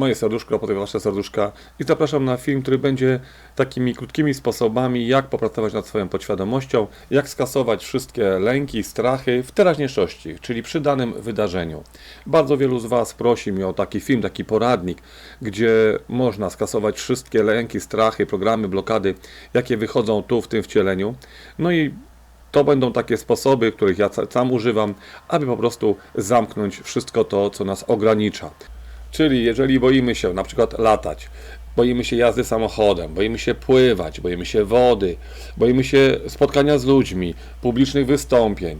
moje serduszko, potem wasze serduszka i zapraszam na film, który będzie takimi krótkimi sposobami, jak popracować nad swoją podświadomością, jak skasować wszystkie lęki, strachy w teraźniejszości, czyli przy danym wydarzeniu. Bardzo wielu z Was prosi mnie o taki film, taki poradnik, gdzie można skasować wszystkie lęki, strachy, programy, blokady, jakie wychodzą tu w tym wcieleniu. No i to będą takie sposoby, których ja sam używam, aby po prostu zamknąć wszystko to, co nas ogranicza. Czyli jeżeli boimy się na przykład latać, boimy się jazdy samochodem, boimy się pływać, boimy się wody, boimy się spotkania z ludźmi, publicznych wystąpień,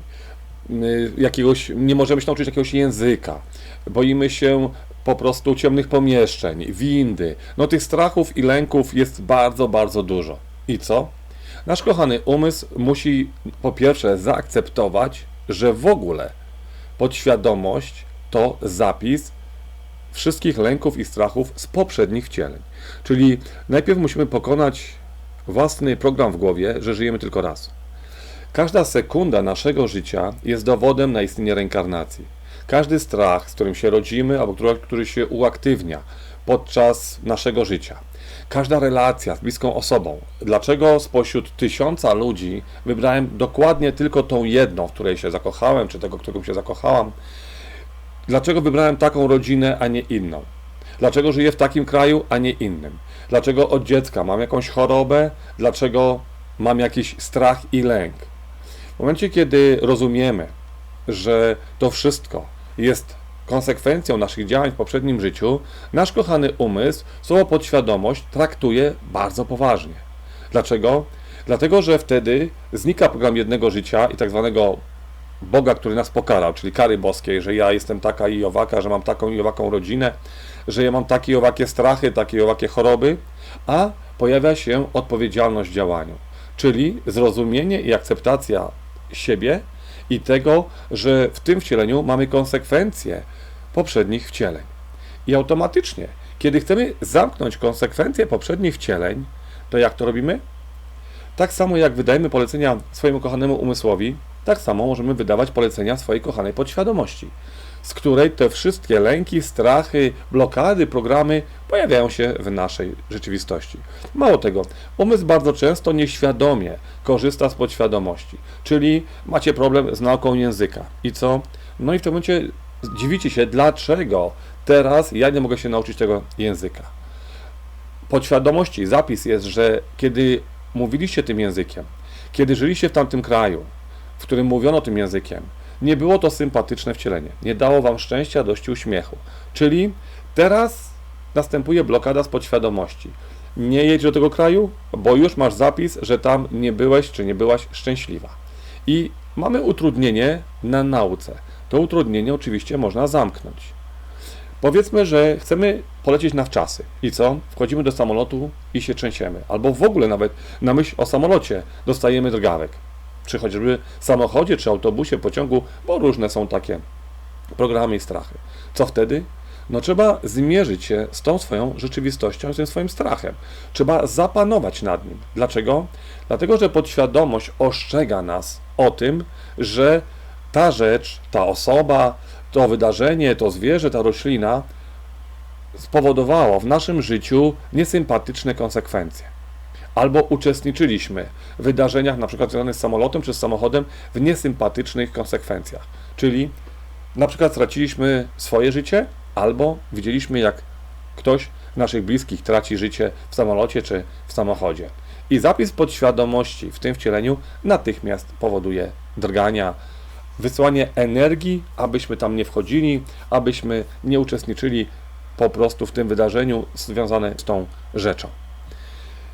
y, jakiegoś, nie możemy się nauczyć jakiegoś języka, boimy się po prostu ciemnych pomieszczeń, windy. No tych strachów i lęków jest bardzo, bardzo dużo. I co? Nasz kochany umysł musi po pierwsze zaakceptować, że w ogóle podświadomość to zapis wszystkich lęków i strachów z poprzednich wcieleń. Czyli najpierw musimy pokonać własny program w głowie, że żyjemy tylko raz. Każda sekunda naszego życia jest dowodem na istnienie reinkarnacji. Każdy strach, z którym się rodzimy, albo który, który się uaktywnia podczas naszego życia. Każda relacja z bliską osobą. Dlaczego spośród tysiąca ludzi wybrałem dokładnie tylko tą jedną, w której się zakochałem, czy tego, którego się zakochałam? Dlaczego wybrałem taką rodzinę, a nie inną? Dlaczego żyję w takim kraju, a nie innym? Dlaczego od dziecka mam jakąś chorobę? Dlaczego mam jakiś strach i lęk? W momencie, kiedy rozumiemy, że to wszystko jest konsekwencją naszych działań w poprzednim życiu, nasz kochany umysł słowo podświadomość traktuje bardzo poważnie. Dlaczego? Dlatego, że wtedy znika program jednego życia i tak zwanego Boga, który nas pokarał, czyli kary boskiej, że ja jestem taka i owaka, że mam taką i owaką rodzinę, że ja mam takie i owakie strachy, takie i owakie choroby, a pojawia się odpowiedzialność w działaniu, czyli zrozumienie i akceptacja siebie i tego, że w tym wcieleniu mamy konsekwencje poprzednich wcieleń. I automatycznie, kiedy chcemy zamknąć konsekwencje poprzednich wcieleń, to jak to robimy? Tak samo jak wydajemy polecenia swojemu kochanemu umysłowi, tak samo możemy wydawać polecenia swojej kochanej podświadomości, z której te wszystkie lęki, strachy, blokady, programy pojawiają się w naszej rzeczywistości. Mało tego, umysł bardzo często nieświadomie korzysta z podświadomości, czyli macie problem z nauką języka. I co? No i w tym momencie dziwicie się, dlaczego teraz ja nie mogę się nauczyć tego języka podświadomości zapis jest, że kiedy mówiliście tym językiem, kiedy żyliście w tamtym kraju, w którym mówiono tym językiem, nie było to sympatyczne wcielenie. Nie dało wam szczęścia, dość uśmiechu. Czyli teraz następuje blokada z podświadomości. Nie jedź do tego kraju, bo już masz zapis, że tam nie byłeś czy nie byłaś szczęśliwa. I mamy utrudnienie na nauce. To utrudnienie oczywiście można zamknąć. Powiedzmy, że chcemy polecieć na wczasy. I co? Wchodzimy do samolotu i się trzęsiemy. Albo w ogóle nawet na myśl o samolocie dostajemy drgawek. Czy choćby samochodzie, czy autobusie, pociągu, bo różne są takie programy i strachy. Co wtedy? No trzeba zmierzyć się z tą swoją rzeczywistością, z tym swoim strachem. Trzeba zapanować nad nim. Dlaczego? Dlatego, że podświadomość ostrzega nas o tym, że ta rzecz, ta osoba, to wydarzenie, to zwierzę, ta roślina spowodowało w naszym życiu niesympatyczne konsekwencje. Albo uczestniczyliśmy w wydarzeniach, na przykład związanych z samolotem czy z samochodem, w niesympatycznych konsekwencjach. Czyli na przykład straciliśmy swoje życie, albo widzieliśmy, jak ktoś naszych bliskich traci życie w samolocie czy w samochodzie. I zapis podświadomości w tym wcieleniu natychmiast powoduje drgania, wysłanie energii, abyśmy tam nie wchodzili, abyśmy nie uczestniczyli po prostu w tym wydarzeniu związane z tą rzeczą.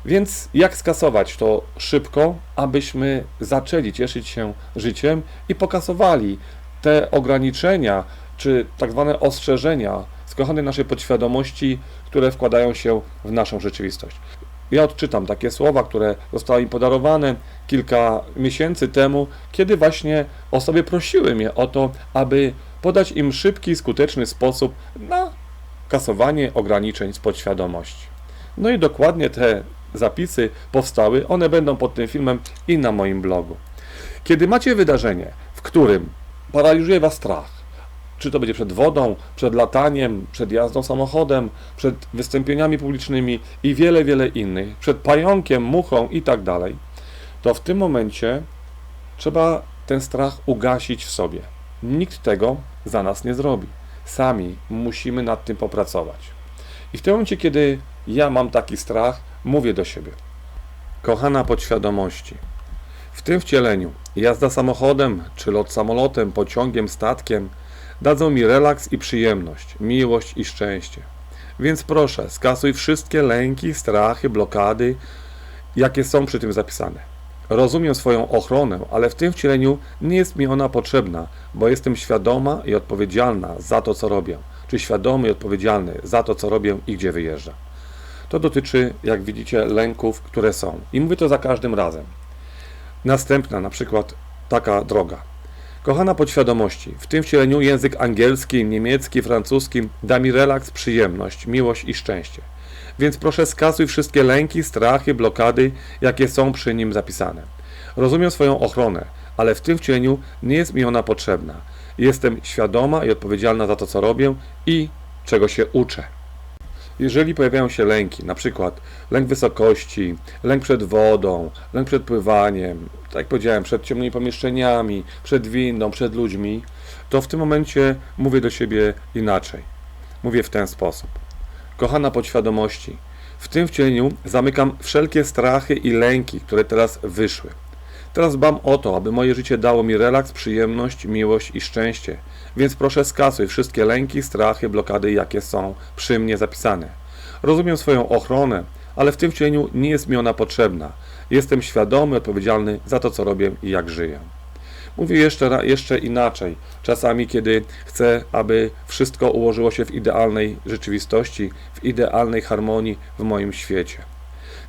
Więc jak skasować to szybko, abyśmy zaczęli cieszyć się życiem i pokasowali te ograniczenia, czy tak zwane ostrzeżenia z kochanej naszej podświadomości, które wkładają się w naszą rzeczywistość. Ja odczytam takie słowa, które zostały mi podarowane kilka miesięcy temu, kiedy właśnie osoby prosiły mnie o to, aby podać im szybki, skuteczny sposób na kasowanie ograniczeń z podświadomości. No i dokładnie te zapisy powstały, one będą pod tym filmem i na moim blogu. Kiedy macie wydarzenie, w którym paraliżuje Was strach, Czy to będzie przed wodą, przed lataniem, przed jazdą samochodem, przed wystąpieniami publicznymi i wiele, wiele innych, przed pająkiem, muchą i tak dalej, to w tym momencie trzeba ten strach ugasić w sobie. Nikt tego za nas nie zrobi. Sami musimy nad tym popracować. I w tym momencie, kiedy ja mam taki strach, mówię do siebie: Kochana podświadomości, w tym wcieleniu jazda samochodem, czy lot samolotem, pociągiem, statkiem dadzą mi relaks i przyjemność, miłość i szczęście. Więc proszę, skasuj wszystkie lęki, strachy, blokady, jakie są przy tym zapisane. Rozumiem swoją ochronę, ale w tym wcieleniu nie jest mi ona potrzebna, bo jestem świadoma i odpowiedzialna za to, co robię, czy świadomy i odpowiedzialny za to, co robię i gdzie wyjeżdżam. To dotyczy, jak widzicie, lęków, które są. I mówię to za każdym razem. Następna, na przykład taka droga. Kochana podświadomości, w tym wcieleniu język angielski, niemiecki, francuski da mi relaks, przyjemność, miłość i szczęście. Więc proszę skasuj wszystkie lęki, strachy, blokady, jakie są przy nim zapisane. Rozumiem swoją ochronę, ale w tym wcieleniu nie jest mi ona potrzebna. Jestem świadoma i odpowiedzialna za to, co robię i czego się uczę. Jeżeli pojawiają się lęki, na przykład lęk wysokości, lęk przed wodą, lęk przed pływaniem, tak jak powiedziałem, przed ciemnymi pomieszczeniami, przed windą, przed ludźmi, to w tym momencie mówię do siebie inaczej. Mówię w ten sposób. Kochana podświadomości, w tym wcieleniu zamykam wszelkie strachy i lęki, które teraz wyszły. Teraz dbam o to, aby moje życie dało mi relaks, przyjemność, miłość i szczęście. Więc proszę skasuj wszystkie lęki, strachy, blokady, jakie są przy mnie zapisane. Rozumiem swoją ochronę, ale w tym wcieleniu nie jest mi ona potrzebna. Jestem świadomy, odpowiedzialny za to, co robię i jak żyję. Mówię jeszcze, jeszcze inaczej. Czasami, kiedy chcę, aby wszystko ułożyło się w idealnej rzeczywistości, w idealnej harmonii w moim świecie.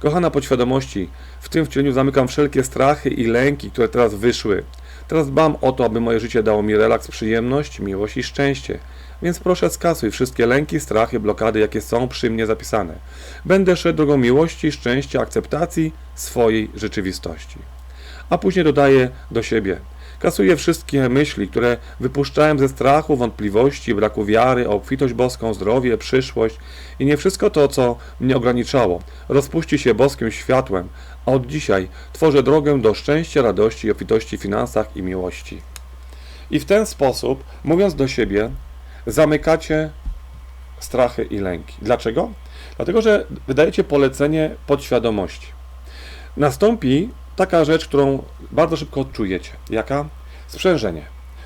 Kochana podświadomości, w tym wcieleniu zamykam wszelkie strachy i lęki, które teraz wyszły. Teraz dbam o to, aby moje życie dało mi relaks, przyjemność, miłość i szczęście. Więc proszę skasuj wszystkie lęki, strachy, blokady, jakie są przy mnie zapisane. Będę szedł drogą miłości, szczęścia, akceptacji swojej rzeczywistości. A później dodaję do siebie. Kasuję wszystkie myśli, które wypuszczałem ze strachu, wątpliwości, braku wiary, o obfitość boską, zdrowie, przyszłość i nie wszystko to, co mnie ograniczało, rozpuści się boskim światłem, a od dzisiaj tworzę drogę do szczęścia, radości, obfitości w finansach i miłości. I w ten sposób, mówiąc do siebie, zamykacie strachy i lęki. Dlaczego? Dlatego, że wydajecie polecenie podświadomości. Nastąpi taka rzecz, którą bardzo szybko odczujecie. Jaka? Sprzężenie.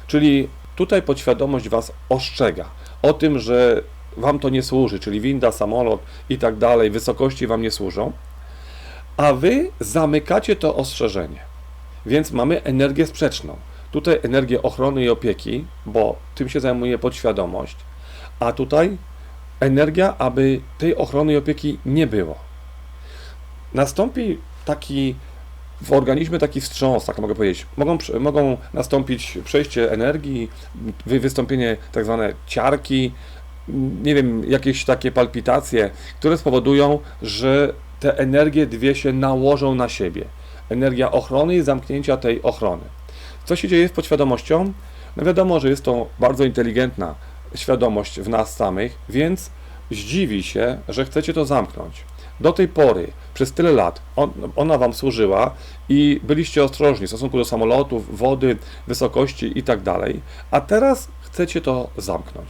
Czyli tutaj podświadomość Was ostrzega o tym, że Wam to nie służy, czyli winda, samolot i tak dalej, wysokości Wam nie służą, a Wy zamykacie to ostrzeżenie. Więc mamy energię sprzeczną. Tutaj energię ochrony i opieki, bo tym się zajmuje podświadomość, a tutaj energia, aby tej ochrony i opieki nie było. Nastąpi taki w organizmie taki wstrząs, tak mogę powiedzieć. Mogą, mogą nastąpić przejście energii, wy- wystąpienie tak zwane ciarki, nie wiem, jakieś takie palpitacje, które spowodują, że te energie dwie się nałożą na siebie. Energia ochrony i zamknięcia tej ochrony. Co się dzieje z podświadomością? No wiadomo, że jest to bardzo inteligentna świadomość w nas samych, więc zdziwi się, że chcecie to zamknąć. Do tej pory, przez tyle lat, on, ona Wam służyła i byliście ostrożni w stosunku do samolotów, wody, wysokości i tak dalej, a teraz chcecie to zamknąć.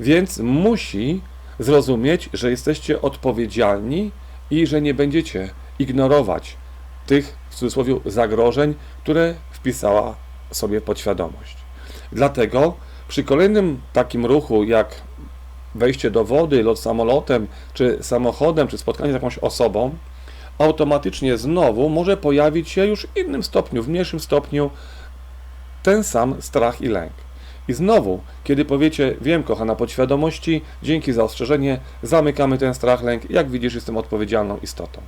Więc musi zrozumieć, że jesteście odpowiedzialni i że nie będziecie ignorować tych, w cudzysłowie, zagrożeń, które wpisała sobie podświadomość. Dlatego przy kolejnym takim ruchu, jak wejście do wody, lot samolotem, czy samochodem, czy spotkanie z jakąś osobą, automatycznie znowu może pojawić się już w innym stopniu, w mniejszym stopniu ten sam strach i lęk. I znowu, kiedy powiecie, wiem, kochana podświadomości, dzięki za ostrzeżenie, zamykamy ten strach, lęk, jak widzisz, jestem odpowiedzialną istotą.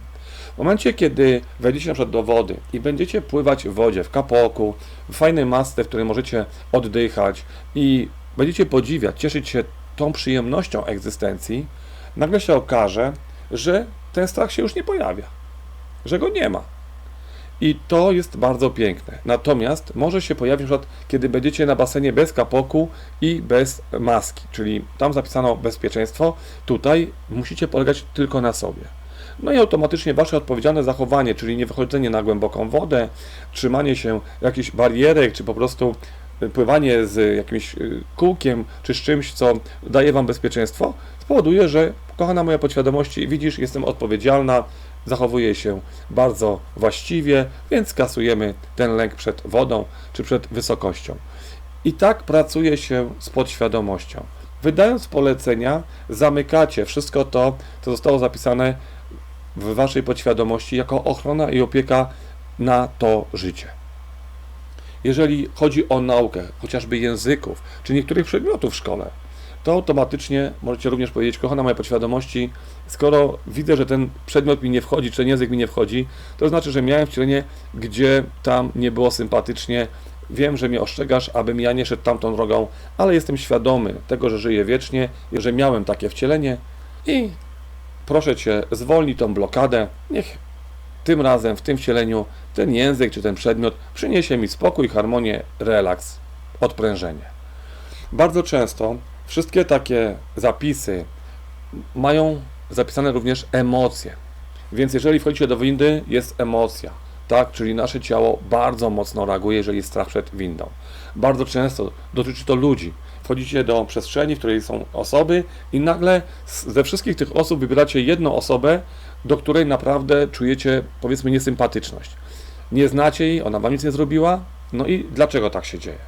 W momencie, kiedy wejdziecie na przykład do wody i będziecie pływać w wodzie, w kapoku, w fajnej masce, w której możecie oddychać i będziecie podziwiać, cieszyć się tą przyjemnością egzystencji, nagle się okaże, że ten strach się już nie pojawia, że go nie ma. I to jest bardzo piękne. Natomiast może się pojawić, na przykład, kiedy będziecie na basenie bez kapoku i bez maski, czyli tam zapisano bezpieczeństwo, tutaj musicie polegać tylko na sobie. No i automatycznie wasze odpowiedzialne zachowanie, czyli nie wychodzenie na głęboką wodę, trzymanie się jakichś barierek, czy po prostu pływanie z jakimś y, kółkiem, czy z czymś, co daje wam bezpieczeństwo, spowoduje, że kochana moja podświadomości, widzisz, jestem odpowiedzialna, zachowuję się bardzo właściwie, więc kasujemy ten lęk przed wodą, czy przed wysokością. I tak pracuje się z podświadomością. Wydając polecenia, zamykacie wszystko to, co zostało zapisane w waszej podświadomości jako ochrona i opieka na to życie. Jeżeli chodzi o naukę, chociażby języków, czy niektórych przedmiotów w szkole, to automatycznie możecie również powiedzieć, kochana moja podświadomości, skoro widzę, że ten przedmiot mi nie wchodzi, czy ten język mi nie wchodzi, to znaczy, że miałem wcielenie, gdzie tam nie było sympatycznie, wiem, że mnie ostrzegasz, abym ja nie szedł tamtą drogą, ale jestem świadomy tego, że żyję wiecznie, że miałem takie wcielenie i proszę Cię, zwolnij tą blokadę, niech tym razem, w tym wcieleniu, ten język czy ten przedmiot przyniesie mi spokój, harmonię, relaks, odprężenie. Bardzo często wszystkie takie zapisy mają zapisane również emocje. Więc jeżeli wchodzicie do windy, jest emocja, tak? Czyli nasze ciało bardzo mocno reaguje, jeżeli jest strach przed windą. Bardzo często dotyczy to ludzi. Wchodzicie do przestrzeni, w której są osoby i nagle ze wszystkich tych osób wybieracie jedną osobę, do której naprawdę czujecie, powiedzmy, niesympatyczność. Nie znacie jej, ona wam nic nie zrobiła, no i dlaczego tak się dzieje?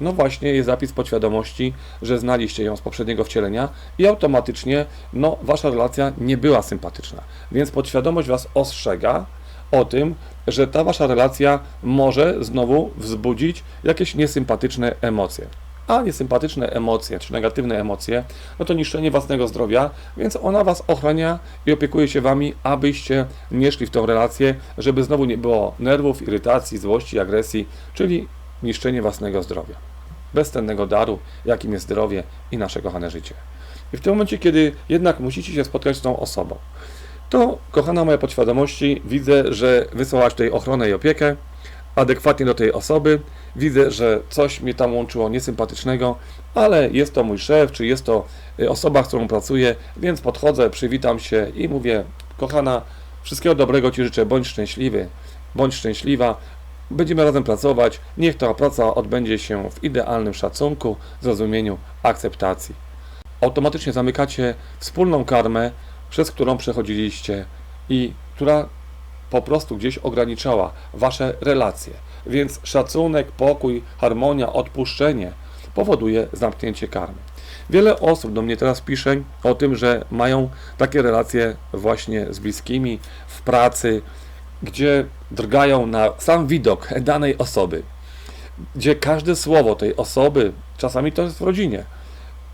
No właśnie jest zapis podświadomości, że znaliście ją z poprzedniego wcielenia i automatycznie no, wasza relacja nie była sympatyczna. Więc podświadomość was ostrzega o tym, że ta wasza relacja może znowu wzbudzić jakieś niesympatyczne emocje. A niesympatyczne emocje, czy negatywne emocje, no to niszczenie własnego zdrowia, więc ona was ochrania i opiekuje się wami, abyście nie szli w tą relację, żeby znowu nie było nerwów, irytacji, złości, agresji, czyli niszczenie własnego zdrowia. Bezcennego daru, jakim jest zdrowie i nasze kochane życie. I w tym momencie, kiedy jednak musicie się spotkać z tą osobą, to, kochana moja podświadomości, widzę, że wysłałaś tutaj ochronę i opiekę adekwatnie do tej osoby. Widzę, że coś mnie tam łączyło niesympatycznego, ale jest to mój szef, czy jest to y, osoba, z którą pracuję, więc podchodzę, przywitam się i mówię, kochana, wszystkiego dobrego Ci życzę, bądź szczęśliwy, bądź szczęśliwa, Będziemy razem pracować. Niech ta praca odbędzie się w idealnym szacunku, zrozumieniu, akceptacji. Automatycznie zamykacie wspólną karmę, przez którą przechodziliście i która po prostu gdzieś ograniczała wasze relacje. Więc szacunek, pokój, harmonia, odpuszczenie powoduje zamknięcie karmy. Wiele osób do mnie teraz pisze o tym, że mają takie relacje właśnie z bliskimi, w pracy, gdzie drgają na sam widok danej osoby, gdzie każde słowo tej osoby, czasami to jest w rodzinie,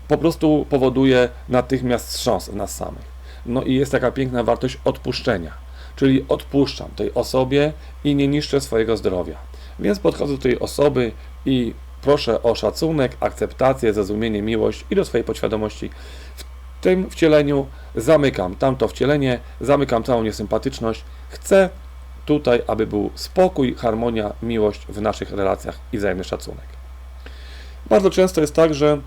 po prostu powoduje natychmiast wstrząs w nas samych. No i jest taka piękna wartość odpuszczenia, czyli odpuszczam tej osobie i nie niszczę swojego zdrowia. Więc podchodzę do tej osoby i proszę o szacunek, akceptację, zrozumienie, miłość i do swojej podświadomości. W tym wcieleniu zamykam tamto wcielenie, zamykam całą niesympatyczność. Chcę tutaj, aby był spokój, harmonia, miłość w naszych relacjach i wzajemny szacunek. Bardzo często jest tak, że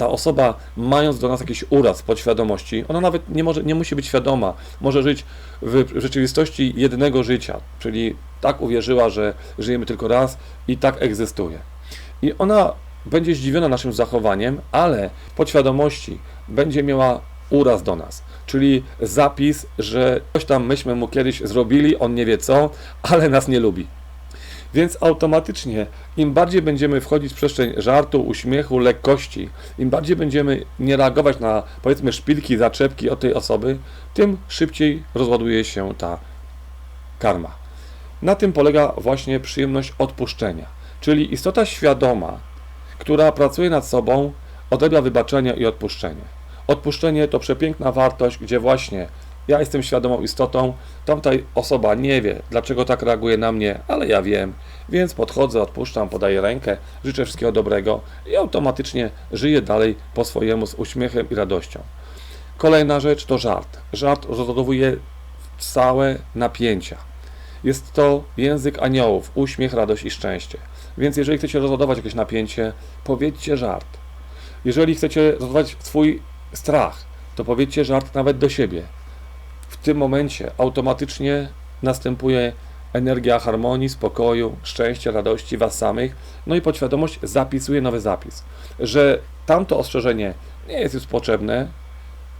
ta osoba, mając do nas jakiś uraz podświadomości, ona nawet nie, może, nie musi być świadoma, może żyć w rzeczywistości jednego życia, czyli tak uwierzyła, że żyjemy tylko raz i tak egzystuje. I ona będzie zdziwiona naszym zachowaniem, ale podświadomości będzie miała uraz do nas, czyli zapis, że coś tam myśmy mu kiedyś zrobili, on nie wie co, ale nas nie lubi. Więc automatycznie, im bardziej będziemy wchodzić w przestrzeń żartu, uśmiechu, lekkości, im bardziej będziemy nie reagować na powiedzmy szpilki, zaczepki od tej osoby, tym szybciej rozładuje się ta karma. Na tym polega właśnie przyjemność odpuszczenia, czyli istota świadoma, która pracuje nad sobą, odrabia wybaczenie i odpuszczenie. Odpuszczenie to przepiękna wartość, gdzie właśnie ja jestem świadomą istotą, tamta osoba nie wie, dlaczego tak reaguje na mnie, ale ja wiem, więc podchodzę, odpuszczam, podaję rękę, życzę wszystkiego dobrego i automatycznie żyję dalej po swojemu z uśmiechem i radością. Kolejna rzecz to żart. Żart rozładowuje całe napięcia. Jest to język aniołów, uśmiech, radość i szczęście. Więc jeżeli chcecie rozładować jakieś napięcie, powiedzcie żart. Jeżeli chcecie rozładować swój strach, to powiedzcie żart nawet do siebie. Tym momencie automatycznie następuje energia harmonii, spokoju, szczęścia, radości Was samych. No i podświadomość zapisuje nowy zapis, że tamto ostrzeżenie nie jest już potrzebne.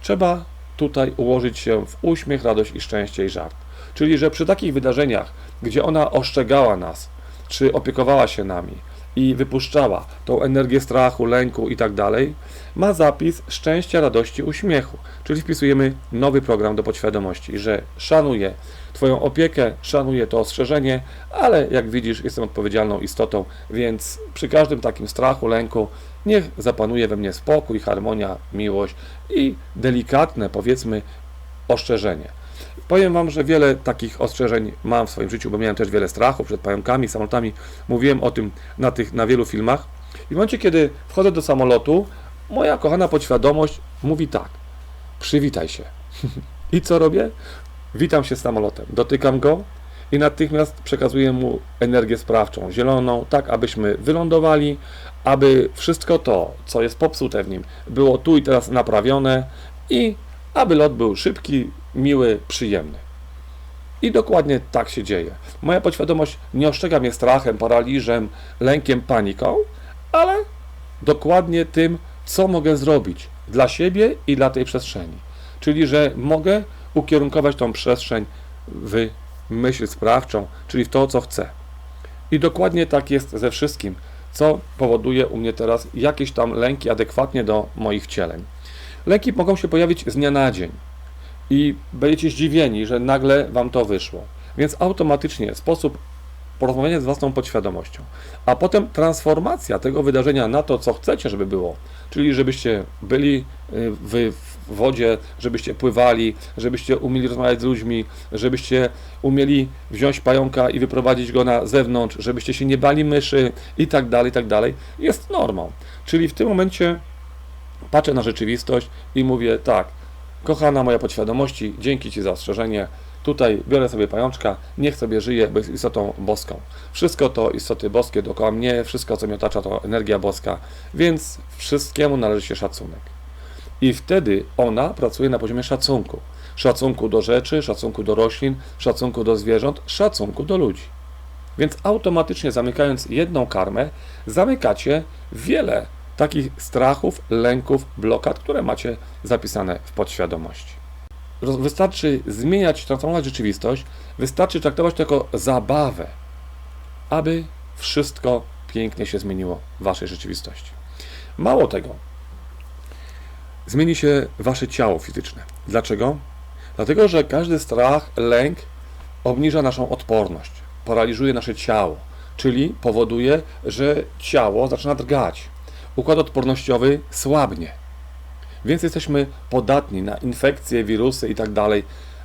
Trzeba tutaj ułożyć się w uśmiech, radość i szczęście i żart. Czyli, że przy takich wydarzeniach, gdzie ona ostrzegała nas, czy opiekowała się nami i wypuszczała tą energię strachu, lęku i tak dalej, ma zapis szczęścia, radości, uśmiechu. Czyli wpisujemy nowy program do podświadomości, że szanuję Twoją opiekę, szanuję to ostrzeżenie, ale jak widzisz, jestem odpowiedzialną istotą, więc przy każdym takim strachu, lęku, niech zapanuje we mnie spokój, harmonia, miłość i delikatne, powiedzmy, ostrzeżenie. Powiem Wam, że wiele takich ostrzeżeń mam w swoim życiu, bo miałem też wiele strachu przed pająkami, samolotami. Mówiłem o tym na, tych, na wielu filmach. I w momencie, kiedy wchodzę do samolotu, moja kochana podświadomość mówi tak: przywitaj się. I co robię? Witam się z samolotem, dotykam go i natychmiast przekazuję mu energię sprawczą, zieloną, tak abyśmy wylądowali, aby wszystko to, co jest popsute w nim, było tu i teraz naprawione i aby lot był szybki, miły, przyjemny. I dokładnie tak się dzieje. Moja podświadomość nie ostrzega mnie strachem, paraliżem, lękiem, paniką, ale dokładnie tym, co mogę zrobić dla siebie i dla tej przestrzeni. Czyli, że mogę ukierunkować tą przestrzeń w myśl sprawczą, czyli w to, co chcę. I dokładnie tak jest ze wszystkim, co powoduje u mnie teraz jakieś tam lęki adekwatnie do moich wcieleń. Lęki mogą się pojawić z dnia na dzień i będziecie zdziwieni, że nagle Wam to wyszło. Więc automatycznie sposób porozmawiania z własną podświadomością, a potem transformacja tego wydarzenia na to, co chcecie, żeby było, czyli żebyście byli y, w wodzie, żebyście pływali, żebyście umieli rozmawiać z ludźmi, żebyście umieli wziąć pająka i wyprowadzić go na zewnątrz, żebyście się nie bali myszy i tak dalej, i tak dalej, jest normą. Czyli w tym momencie patrzę na rzeczywistość i mówię tak, kochana moja podświadomości, dzięki Ci za ostrzeżenie, tutaj biorę sobie pajączka, niech sobie żyje, bo jest istotą boską. Wszystko to istoty boskie dookoła mnie, wszystko co mnie otacza to energia boska, więc wszystkiemu należy się szacunek. I wtedy ona pracuje na poziomie szacunku. Szacunku do rzeczy, szacunku do roślin, szacunku do zwierząt, szacunku do ludzi. Więc automatycznie zamykając jedną karmę, zamykacie wiele takich strachów, lęków, blokad, które macie zapisane w podświadomości. Wystarczy zmieniać, transformować rzeczywistość, wystarczy traktować to jako zabawę, aby wszystko pięknie się zmieniło w waszej rzeczywistości. Mało tego, zmieni się wasze ciało fizyczne. Dlaczego? Dlatego, że każdy strach, lęk obniża naszą odporność, paraliżuje nasze ciało, czyli powoduje, że ciało zaczyna drgać. Układ odpornościowy słabnie. Więc jesteśmy podatni na infekcje, wirusy i tak.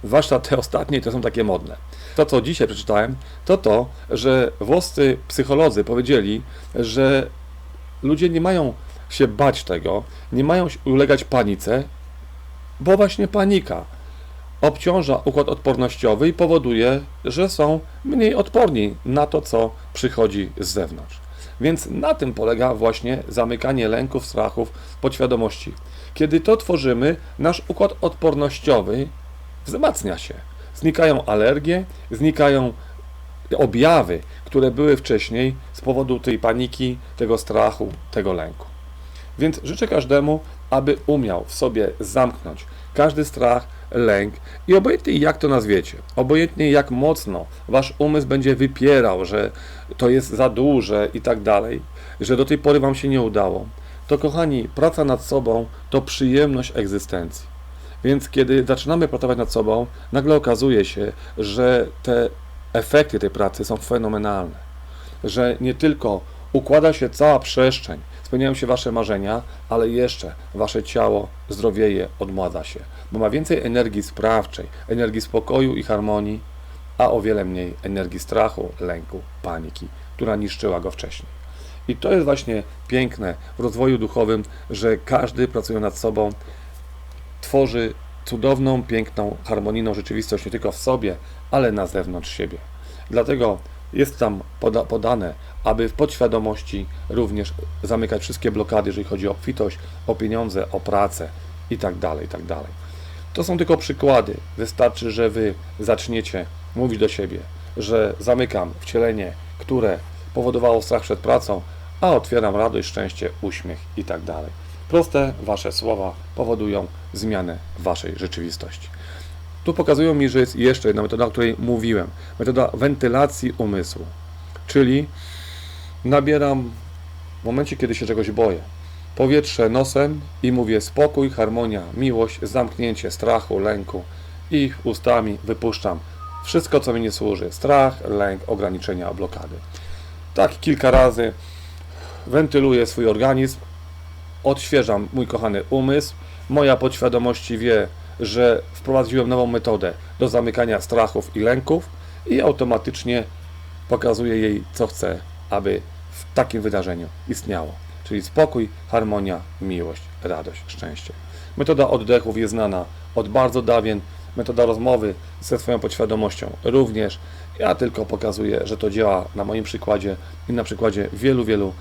Zwłaszcza te ostatnie to są takie modne. To, co dzisiaj przeczytałem, to to, że włoscy psycholodzy powiedzieli, że ludzie nie mają się bać tego, nie mają ulegać panice, bo właśnie panika obciąża układ odpornościowy i powoduje, że są mniej odporni na to, co przychodzi z zewnątrz. Więc na tym polega właśnie zamykanie lęków, strachów, podświadomości. Kiedy to tworzymy, nasz układ odpornościowy wzmacnia się. Znikają alergie, znikają objawy, które były wcześniej z powodu tej paniki, tego strachu, tego lęku. Więc życzę każdemu, aby umiał w sobie zamknąć każdy strach, lęk i obojętnie jak to nazwiecie, obojętnie jak mocno wasz umysł będzie wypierał, że to jest za duże i tak dalej, że do tej pory wam się nie udało, to kochani, praca nad sobą to przyjemność egzystencji. Więc kiedy zaczynamy pracować nad sobą, nagle okazuje się, że te efekty tej pracy są fenomenalne. Że nie tylko układa się cała przestrzeń, spełniają się Wasze marzenia, ale jeszcze Wasze ciało zdrowieje, odmładza się, bo ma więcej energii sprawczej, energii spokoju i harmonii, a o wiele mniej energii strachu, lęku, paniki, która niszczyła go wcześniej. I to jest właśnie piękne w rozwoju duchowym, że każdy pracuje nad sobą, tworzy cudowną, piękną, harmonijną rzeczywistość nie tylko w sobie, ale na zewnątrz siebie. Dlatego jest tam poda podane, aby w podświadomości również zamykać wszystkie blokady, jeżeli chodzi o obfitość, o pieniądze, o pracę i tak To są tylko przykłady. Wystarczy, że wy zaczniecie mówić do siebie, że zamykam wcielenie, które powodowało strach przed pracą, a otwieram radość, szczęście, uśmiech i tak. Proste wasze słowa powodują zmianę waszej rzeczywistości. Tu pokazują mi, że jest jeszcze jedna metoda, o której mówiłem. Metoda wentylacji umysłu. Czyli nabieram w momencie, kiedy się czegoś boję, powietrze nosem i mówię spokój, harmonia, miłość, zamknięcie strachu, lęku i ustami wypuszczam wszystko, co mi nie służy. Strach, lęk, ograniczenia, blokady. Tak kilka razy wentyluję swój organizm, odświeżam mój kochany umysł. Moja podświadomości wie, że wprowadziłem nową metodę do zamykania strachów i lęków i automatycznie pokazuję jej, co chcę, aby w takim wydarzeniu istniało. Czyli spokój, harmonia, miłość, radość, szczęście. Metoda oddechów jest znana od bardzo dawien. Metoda rozmowy ze swoją podświadomością również. Ja tylko pokazuję, że to działa na moim przykładzie i na przykładzie wielu, wielu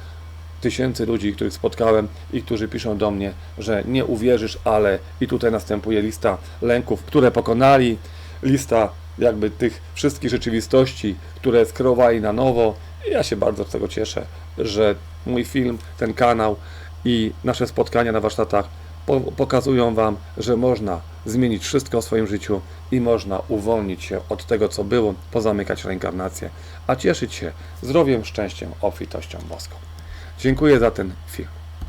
tysięcy ludzi, których spotkałem i którzy piszą do mnie, że nie uwierzysz, ale i tutaj następuje lista lęków, które pokonali, lista jakby tych wszystkich rzeczywistości, które skierowali na nowo. I ja się bardzo z tego cieszę, że mój film, ten kanał i nasze spotkania na warsztatach po pokazują Wam, że można zmienić wszystko w swoim życiu i można uwolnić się od tego, co było, pozamykać reinkarnację, a cieszyć się zdrowiem, szczęściem, obfitością boską. Dziękuję za ten film.